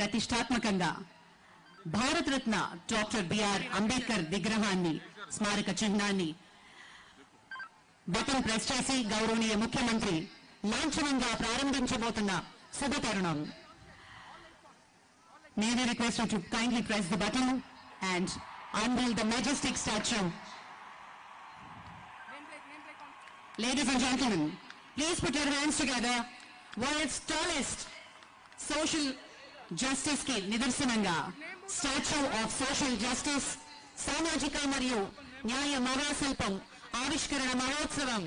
ప్రతిష్టాత్మకంగా Bharat Ratna doctor B R Ambedkar విగ్రహాన్ని స్మారక చిహ్నాన్ని బతను ప్రెస్ చేసి గౌరవనీయ ముఖ్యమంత్రి లాంఛనంగా ప్రారంభించబోతున్న శుభతరుణం. నేను request to kindly press the button and unveil the majestic statue ladies and gentlemen please put your hands together world's tallest social justice కి నిదర్శనంగా స్టాచ్యూ ఆఫ్ సోషల్ జస్టిస్ సామాజిక మరియు న్యాయ మహాశిల్పం ఆవిష్కరణ మహోత్సవం.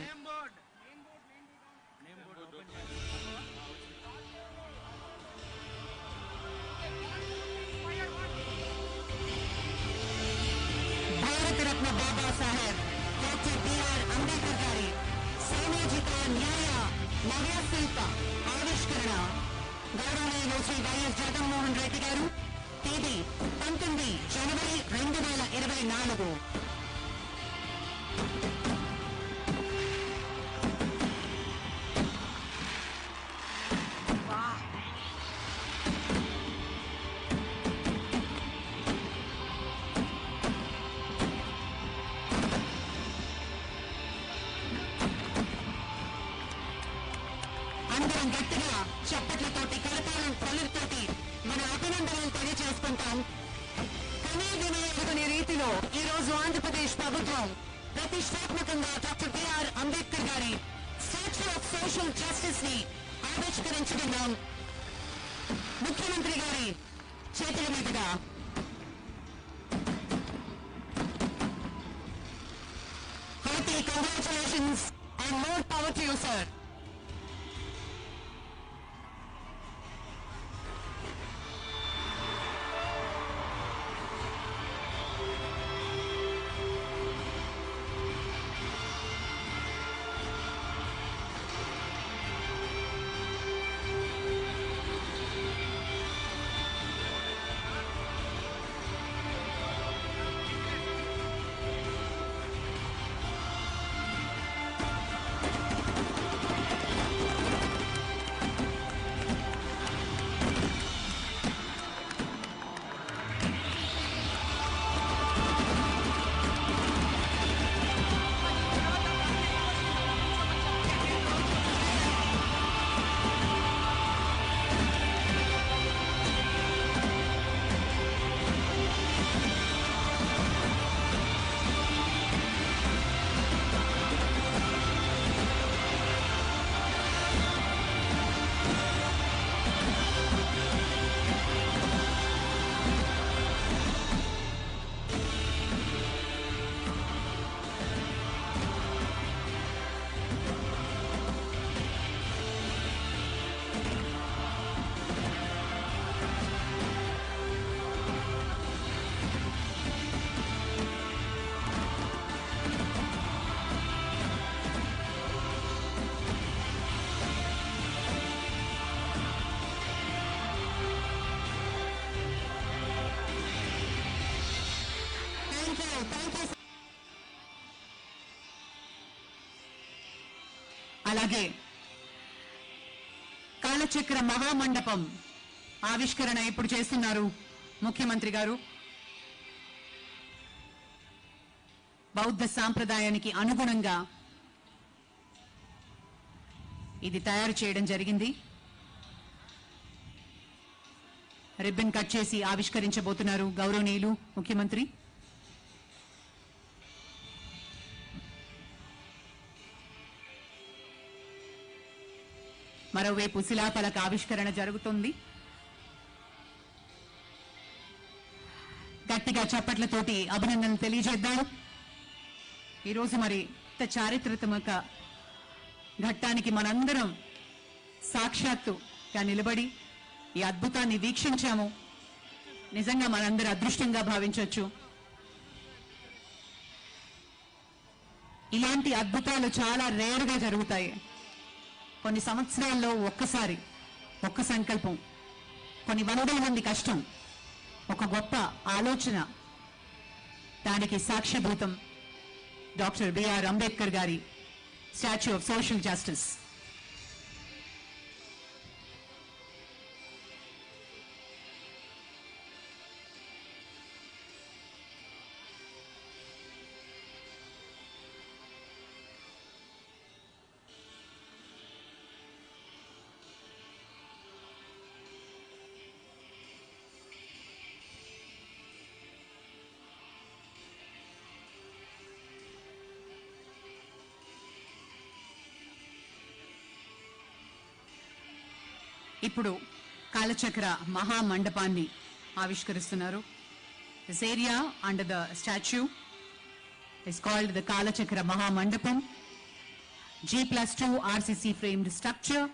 Bharat Ratna Babasaheb doctor B R Ambedkar గారి సామాజిక న్యాయ మహాశిల్ప శ్రీ వైఎస్ జగన్మోహన్ రెడ్డి గారు తేదీ పంతొమ్మిది జనవరి రెండు వేల ఇరవై నాలుగు. వినయని ఈ రోజు ఆంధ్రప్రదేశ్ ప్రభుత్వం ప్రతిష్టాత్మకంగా డాక్టర్ బిఆర్ అంబేద్కర్ గారి స్టాచ్యూ ఆఫ్ సోషల్ జస్టిస్ని ఆవిష్కరించనున్నాం. ముఖ్యమంత్రి గారి చేతుల మీదుగా అలాగే కాలచక్ర మహామండపం ఆవిష్కరణ ఇప్పుడు చేస్తున్నారు ముఖ్యమంత్రి గారు. బౌద్ధ సాంప్రదాయానికి అనుగుణంగా ఇది తయారు చేయడం జరిగింది. రిబ్బన్ కట్ చేసి ఆవిష్కరించబోతున్నారు గౌరవనీయులు ముఖ్యమంత్రి. మరోవైపు శిలాఫలక ఆవిష్కరణ జరుగుతుంది. గట్టిగా చప్పట్లతోటి అభినందనలు తెలియజేద్దాం. ఈరోజు మరి ఇంత చారిత్రాత్మక ఘట్టానికి మనందరం సాక్షాత్తుగా నిలబడి ఈ అద్భుతాన్ని వీక్షించాము. నిజంగా మనందరి అదృష్టంగా భావించవచ్చు ఇలాంటి అద్భుతాలు చాలా రేరుగా జరుగుతాయి. కొన్ని సంవత్సరాల్లో ఒక్కసారి ఒక్క సంకల్పం కొన్ని వందల మంది కష్టం ఒక గొప్ప ఆలోచన దానికి సాక్షిభూతం డాక్టర్ బిఆర్ అంబేద్కర్ గారి స్టాచ్యూ ఆఫ్ సోషల్ జస్టిస్. ఇప్పుడు కాలచక్ర మహామండపాన్ని ఆవిష్కరిస్తున్నారు. This area under the statue is called the Kalachakra Mahamandapam G plus two RCC framed structure